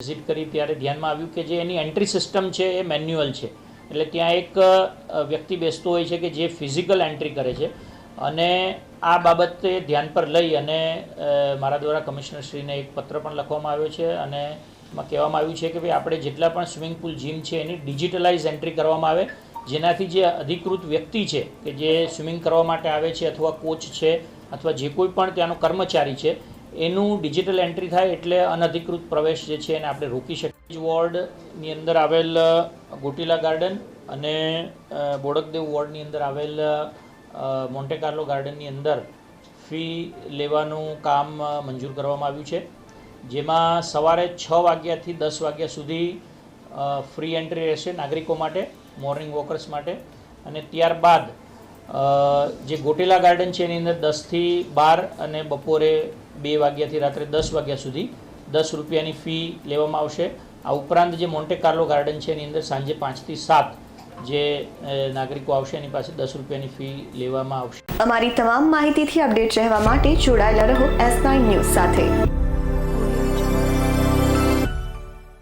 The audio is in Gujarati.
વિઝિટ કરી ત્યારે ધ્યાનમાં આવ્યું કે જે એની એન્ટ્રી સિસ્ટમ છે એ મેન્યુઅલ છે. એટલે ત્યાં એક વ્યક્તિ બેસતો હોય છે કે જે ફિઝિકલ એન્ટ્રી કરે છે. અને આ બાબતે ધ્યાન પર લઈ અને મારા દ્વારા કમિશનરશ્રીને એક પત્ર પણ લખવામાં આવ્યો છે અને એમાં કહેવામાં આવ્યું છે કે ભાઈ આપણે જેટલા પણ સ્વિમિંગ પુલ જીમ છે એની ડિજિટલાઇઝ એન્ટ્રી કરવામાં આવે. જેનાથી જે અધિકૃત વ્યક્તિ છે કે જે સ્વિમિંગ કરવા માટે આવે છે અથવા કોચ છે અથવા જે કોઈ પણ ત્યાંનો કર્મચારી છે એનું ડિજિટલ એન્ટ્રી થાય એટલે અનધિકૃત પ્રવેશ જે છે એને આપણે રોકી શકીએ. વોર્ડની અંદર આવેલ ગોટીલા ગાર્ડન અને બોડકદેવ વોર્ડની અંદર આવેલ મોન્ટેકાર્લો ગાર્ડનની અંદર ફી લેવાનું કામ મંજૂર કરવામાં આવ્યું છે. જેમાં સવારે છ વાગ્યાથી દસ વાગ્યા સુધી ફ્રી એન્ટ્રી રહેશે નાગરિકો માટે મોર્નિંગ વોકર્સ માટે. અને ત્યારબાદ જે ગોટેલા ગાર્ડન છે એની અંદર દસથી બાર અને બપોરે બે વાગ્યાથી રાત્રે દસ વાગ્યા સુધી દસ રૂપિયાની ફી લેવામાં આવશે. આ ઉપરાંત જે મોન્ટે કાર્લો ગાર્ડન છે, એની અંદર સાંજે પાંચથી સાત જે નાગરિકો આવશે, એની પાસે દસ રૂપિયાની ફી લેવામાં આવશે. અમારી તમામ માહિતીથી અપડેટ રહેવા માટે જોડાયેલા રહો એસ નાઇન ન્યૂઝ સાથે.